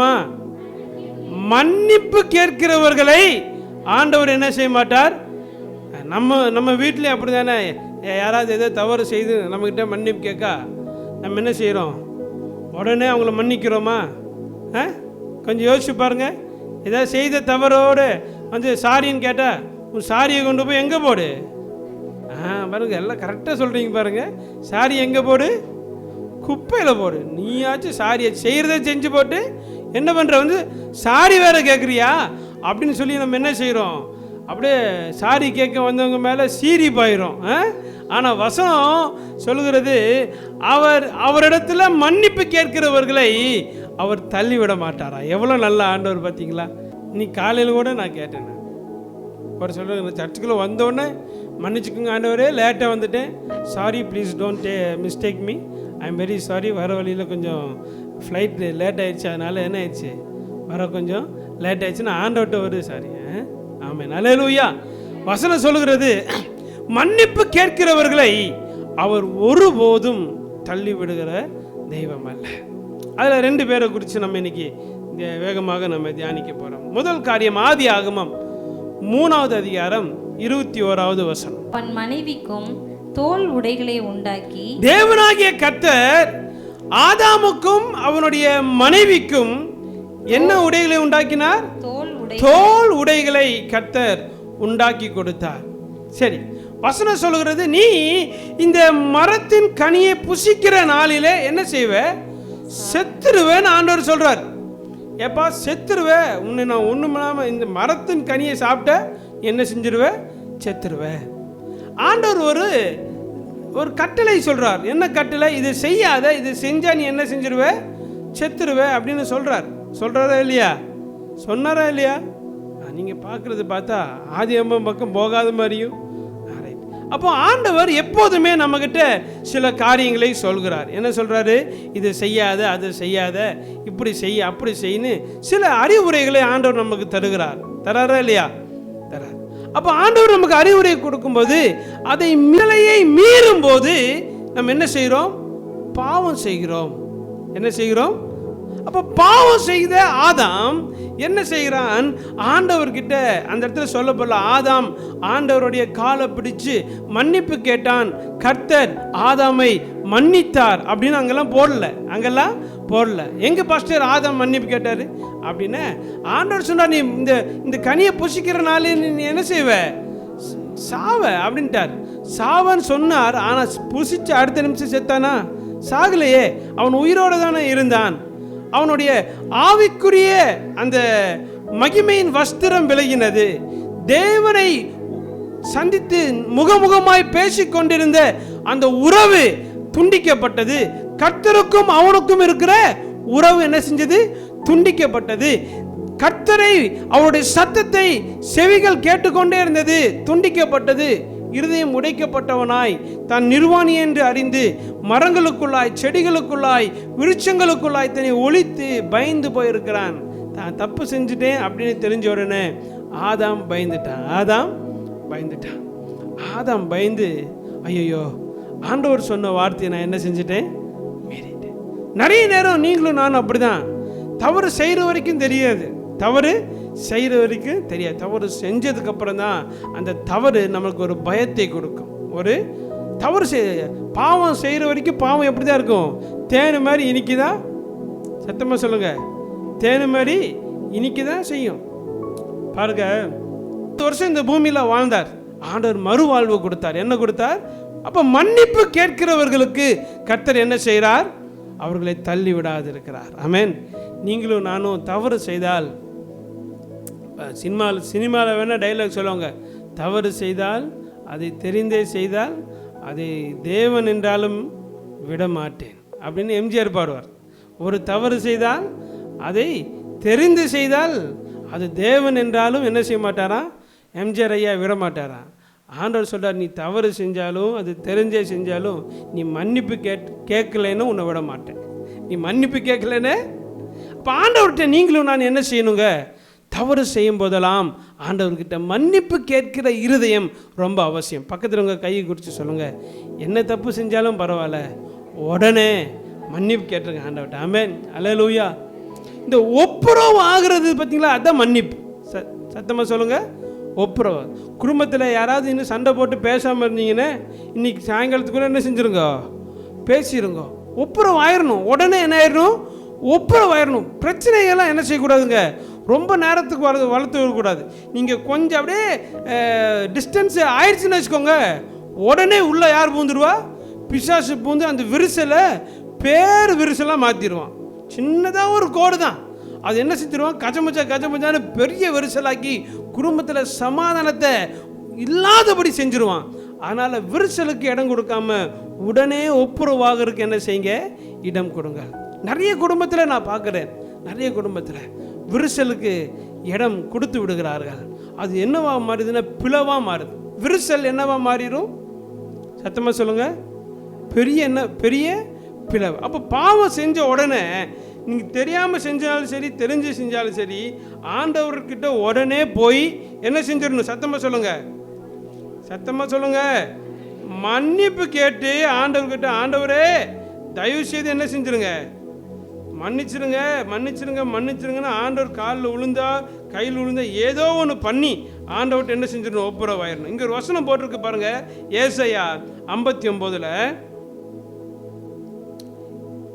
தெரியுமா மன்னிப்பு கேட்கிறவர்களை ஆண்டவர் என்ன செய்ய மாட்டார்? நம்ம நம்ம வீட்டிலே அப்படி தானே யாராவது ஏதோ தவறு செய்து நம்மக்கிட்ட மன்னிப்பு கேட்கா நம்ம என்ன செய்கிறோம் உடனே அவங்கள மன்னிக்கிறோமா? ஆ? கொஞ்சம் யோசிச்சு பாருங்க. ஏதாவது செய்த தவறோடு வந்து சாரின்னு கேட்டால் உன் சாரியை கொண்டு போய் எங்கே போடு? ஆ பாருங்க எல்லாம் கரெக்டாக சொல்கிறீங்க பாருங்க. சாரி எங்கே போடு? குப்பையில் போடு. நீயாச்சும் சாரியை செய்கிறத செஞ்சு போட்டு என்ன பண்ணுற வந்து சாரி வேற கேட்குறியா அப்படின்னு சொல்லி நம்ம என்ன செய்கிறோம் அப்படியே சாரி கேட்க வந்தவங்க மேலே சீரி பாயிரும் ஆனால் வசனம் சொல்லுகிறது அவர் அவரிடத்துல மன்னிப்பு கேட்கிறவர்களை அவர் தள்ளிவிட மாட்டாரா? எவ்வளோ நல்ல ஆண்டவர் பார்த்தீங்களா நீ காலையில் கூட நான் கேட்டேன் அவர் ஒரு சொல்லுங்க சர்ச்சுக்குள்ளே வந்தோடனே மன்னிச்சுக்கோங்க ஆண்டவரே லேட்டாக வந்துட்டேன். Sorry please don't the mistake me I am very sorry வர வழியில் கொஞ்சம் ஃப்ளைட் லேட் ஆயிடுச்சு அதனால் என்ன ஆயிடுச்சு? வர கொஞ்சம் லேட் ஆயிடுச்சுன்னா ஆண்டவர்கிட்ட வருது சாரி ஆமாம் நல்ல வசனம் சொல்லுகிறது மன்னிப்பு கேட்கிறவர்களை அவர் ஒருபோதும் தள்ளி விடுகிற தெய்வம் அல்ல. அதில் ரெண்டு பேரை குறித்து நம்ம இன்னைக்கு வேகமாக நம்ம தியானிக்க போகிறோம் முதல் காரியம் ஆதி ஆகமம் மூணாவது அதிகாரம் இருபத்தி ஓராவது வசனம். அவன் மனைவிக்கும் தோல் உடைகளை உண்டாக்கி தேவனாகிய கர்த்தர் ஆதாமுக்கும் அவனுடைய மனைவிக்கும் என்ன உடைகளை உண்டாக்கினார்? தோல் உடை தோல் உடைகளை கர்த்தர் உண்டாக்கி கொடுத்தார். சரி வசனம் சொல்லுகிறது நீ இந்த மரத்தின் கனியை புசிக்கிற நாளிலே என்ன செய்வ? செத்துருவேன்னு ஆண்டவர் சொல்றார். ஏப்பா செத்துருவ? உன்னை நான் ஒன்றும் இல்லாமல் இந்த மரத்தின் கனியை சாப்பிட்ட என்ன செஞ்சிருவ? செத்துருவ. ஆண்டவர் ஒரு ஒரு கட்டளை சொல்கிறார் என்ன கட்டளை? இது செய்யாத இது செஞ்சால் நீ என்ன செஞ்சிருவ? செத்துருவ? அப்படின்னு சொல்கிறார் சொல்கிறாரா இல்லையா? சொன்னாரா இல்லையா? நீங்கள் பார்க்குறது பார்த்தா ஆதி அம்பம் பக்கம் போகாத மாதிரியும். அப்போ ஆண்டவர் எப்போதுமே நம்மக்கிட்ட சில காரியங்களை சொல்கிறார். என்ன சொல்கிறாரு இது செய்யாத அது செய்யாத இப்படி செய் அப்படி செய்யுன்னு சில அறிவுரைகளை ஆண்டவர் நமக்கு தருகிறார். தராரா இல்லையா? தரார். அப்போ ஆண்டவர் நமக்கு அறிவுரை கொடுக்கும்போது அதை மிலையை மீறும் போது நம்ம என்ன செய்கிறோம்? பாவம் செய்கிறோம். என்ன செய்கிறோம்? அப்போ பாவம் செய்த ஆதாம் என்ன செய்கிறான்? ஆண்டவர்கிட்ட அந்த இடத்துல சொல்லப்படல ஆதாம் ஆண்டவருடைய காலை பிடிச்சு மன்னிப்பு கேட்டான். கர்த்தர் ஆதாமை மன்னித்தார் அப்படின்னு அங்கெல்லாம் போடல. அங்கெல்லாம் போடல. எங்கே பாஸ்டர் ஆதம் மன்னிப்பு கேட்டார்? அப்படின்னு ஆண்டவர் சொன்னார் நீ இந்த இந்த கனியை புசிக்கிற நீ என்ன செய்வ? சாவ அப்படின்ட்டார். சாவன்னு சொன்னார் ஆனால் புசிச்சு அடுத்த நிமிஷம் செத்தானா? சாகலையே அவன் உயிரோடு தானே இருந்தான். அவனுடைய ஆவிக்குரிய அந்த மகிமையின் வஸ்திரம் விலகினது. தேவனை சந்தித்து முகமுகமாய் பேசிக் கொண்டிருந்த அந்த உறவு துண்டிக்கப்பட்டது. கர்த்தருக்கும் அவனுக்கும் இருக்கிற உறவு என்ன செஞ்சது? துண்டிக்கப்பட்டது. கர்த்தரை அவருடைய சத்தத்தை செவிகள் கேட்டுக்கொண்டே இருந்தது. துண்டிக்கப்பட்டது. இருதயம் உடைக்கப்பட்டவனாய். தன் நிர்வாணி என்று அறிந்து மரங்களுக்குள்ளாய் செடிகளுக்குள்ளாய் விருட்சங்களுக்குள்ளாய் தன்னை ஒழித்து பயந்து போயிருக்கிறான். தான் தப்பு செஞ்சுட்டேன் அப்படின்னு தெரிஞ்ச உடனே ஆதாம் பயந்துட்டான் ஆதாம் பயந்துட்டான் ஆதாம் பயந்து ஐயோ ஆண்டவர் சொன்ன வார்த்தையை நான் என்ன செஞ்சுட்டேன்? நிறைய நேரம் நீங்களும் நானும் அப்படிதான். தவறு செய்கிற வரைக்கும் தெரியாது. தவறு செய்கிற வரைக்கும் தெரியாது. தவறு செஞ்சதுக்கப்புறம் தான் அந்த தவறு நம்மளுக்கு ஒரு பயத்தை கொடுக்கும். ஒரு தவறு செய் பாவம் செய்கிற வரைக்கும் பாவம் எப்படி தான் இருக்கும்? தேனு மாதிரி இனிக்குதா? சத்தமாக சொல்லுங்கள் தேனு மாதிரி இனிக்கு தான் செய்யும்? பாருங்க. பத்து வருஷம் இந்த பூமியில் வாழ்ந்தார். ஆண்டவர் மறுவாழ்வு கொடுத்தார். என்ன கொடுத்தார்? அப்போ மன்னிப்பு கேட்கிறவர்களுக்கு கர்த்தர் என்ன செய்கிறார் அவர்களை தள்ளி விடாது இருக்கிறார் நீங்களும் நானும் தவறு செய்தால் சினிமாவில் சினிமாவில் வேணால் டைலாக் சொல்லுவாங்க. தவறு செய்தால் அதை தெரிந்தே செய்தால் அதை தேவன் என்றாலும் விட மாட்டேன் அப்படின்னு எம்ஜிஆர் பாடுவார். ஒரு தவறு செய்தால் அதை தெரிந்து செய்தால் அது தேவன் என்றாலும் என்ன செய்ய மாட்டாரா? எம்ஜிஆர் ஐயா விட மாட்டாரா ஆண்டவர் சொல்கிறார் நீ தவறு செஞ்சாலும் அது தெரிஞ்சே செஞ்சாலும் நீ மன்னிப்பு கேட் கேட்கலைன்னு உன்னை விட மாட்டேன். நீ மன்னிப்பு கேட்கலன்னு? இப்போ ஆண்டவர்கிட்ட நீங்களும் நான் என்ன செய்யணுங்க? தவறு செய்யும் போதெல்லாம் ஆண்டவர்கிட்ட மன்னிப்பு கேட்கிற இருதயம் ரொம்ப அவசியம். பக்கத்தில் உங்கள் கையை குறித்து சொல்லுங்கள் என்ன தப்பு செஞ்சாலும் பரவாயில்ல. உடனே மன்னிப்பு கேட்டிருங்க ஆண்டவர்கிட்ட. ஆமென். அலலூயா இந்த ஒப்புரவு ஆகிறது பார்த்தீங்களா? அதான் மன்னிப்பு. ச சத்தமாக சொல்லுங்கள் ஒப்புரவு குடும்பத்தில் யாராவது இன்னும் சண்டை போட்டு பேசாமல் இருந்தீங்கன்னா இன்னைக்கு சாயங்காலத்துக்குள்ள என்ன செஞ்சுருங்க? பேசிடுங்க ஒப்புறம் ஆயிடணும் உடனே என்ன ஆயிடணும் ஒப்புறம் ஆயிடணும் பிரச்சனைகள்லாம் என்ன செய்யக்கூடாதுங்க? ரொம்ப நேரத்துக்கு வள வளர்த்து விடக்கூடாது. நீங்கள் கொஞ்சம் அப்படியே டிஸ்டன்ஸ் ஆயிடுச்சுன்னு வச்சுக்கோங்க. உடனே உள்ளே யார் பூந்துடுவா பிசாசு பூந்து அந்த விரிசலை பேர் விரிசலாக மாற்றிடுவான் சின்னதாக ஒரு கோடு தான் அது என்ன செஞ்சிருவான்? கஜமச்சா கஜமச்சான்னு பெரிய விரிசலாக்கி குடும்பத்தில் சமாதானத்தை இல்லாதபடி செஞ்சிருவான். அதனால் விரிசலுக்கு இடம் கொடுக்காம உடனே ஒப்புரவாகிறதுக்கு என்ன செய்யுங்க? இடம் கொடுங்க. நிறைய குடும்பத்தில் நான் பார்க்குறேன். நிறைய குடும்பத்தில் விரிசலுக்கு இடம் கொடுத்து விடுகிறார்கள். அது என்னவா மாறுதுன்னா பிளவாக மாறுது. விரிசல் என்னவா மாறிடும் சத்தமாக சொல்லுங்கள் பெரிய என்ன பெரிய பிளவு. அப்போ பாவம் செஞ்ச உடனே நீங்கள் தெரியாமல் செஞ்சாலும் சரி தெரிஞ்சு செஞ்சாலும் சரி ஆண்டவர்கிட்ட உடனே போய் என்ன செஞ்சிடணும்? சத்தமாக சொல்லுங்கள் சத்தமாக சொல்லுங்கள் மன்னிப்பு கேட்டு ஆண்டவர்கிட்ட ஆண்டவரே தயவு செய்து என்ன செஞ்சிருங்க? மன்னிச்சிருங்க மன்னிச்சிருங்க மன்னிச்சிருங்கன்னு ஆண்டவர் காலில் விழுந்தா கையில் விழுந்தா ஏதோ ஒன்று பண்ணி ஆண்டவர்கிட்ட என்ன செஞ்சிடணும்? ஒப்புரவாயிடணும் இங்கே ஒரு வசனம் போட்டிருக்கு பாருங்கள் ஏசையா ஐம்பத்தி ஒம்போதில்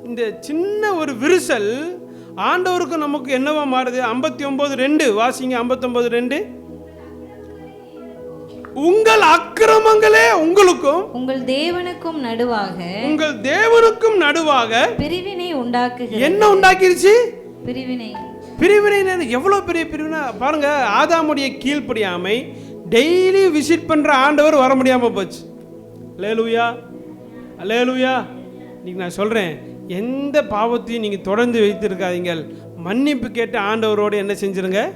இந்த சின்ன ஒரு விரிசல் ஆண்டவருக்கு நமக்கு என்னவா மாறுது? ஐம்பத்தி ஒன்பது ரெண்டு. வாசிங்க ஐம்பத்தொன்பது ரெண்டு. உங்கள் அக்கிரமங்களே உங்களுக்கும் உங்கள் தேவனுக்கும் நடுவாக உங்கள் தேவனுக்கும் நடுவாக பிரிவினை உண்டாக்குகிறது. என்ன உண்டாக்கிருச்சு? பிரிவினை. பிரிவினை எவ்வளோ பெரிய பிரிவினை பாருங்க ஆதாமுடைய கீழ்ப்படியாமை டெய்லி விசிட் பண்ணுற ஆண்டவர் வர முடியாமல் போச்சு. லேலுயா லேலுயா இன்னைக்கு நான் சொல்கிறேன் எந்த பாவத்தையும் நீங்கள் தொடர்ந்து வைத்திருக்காதீங்கள். மன்னிப்பு கேட்டு ஆண்டவரோடு என்ன செஞ்சிருங்க?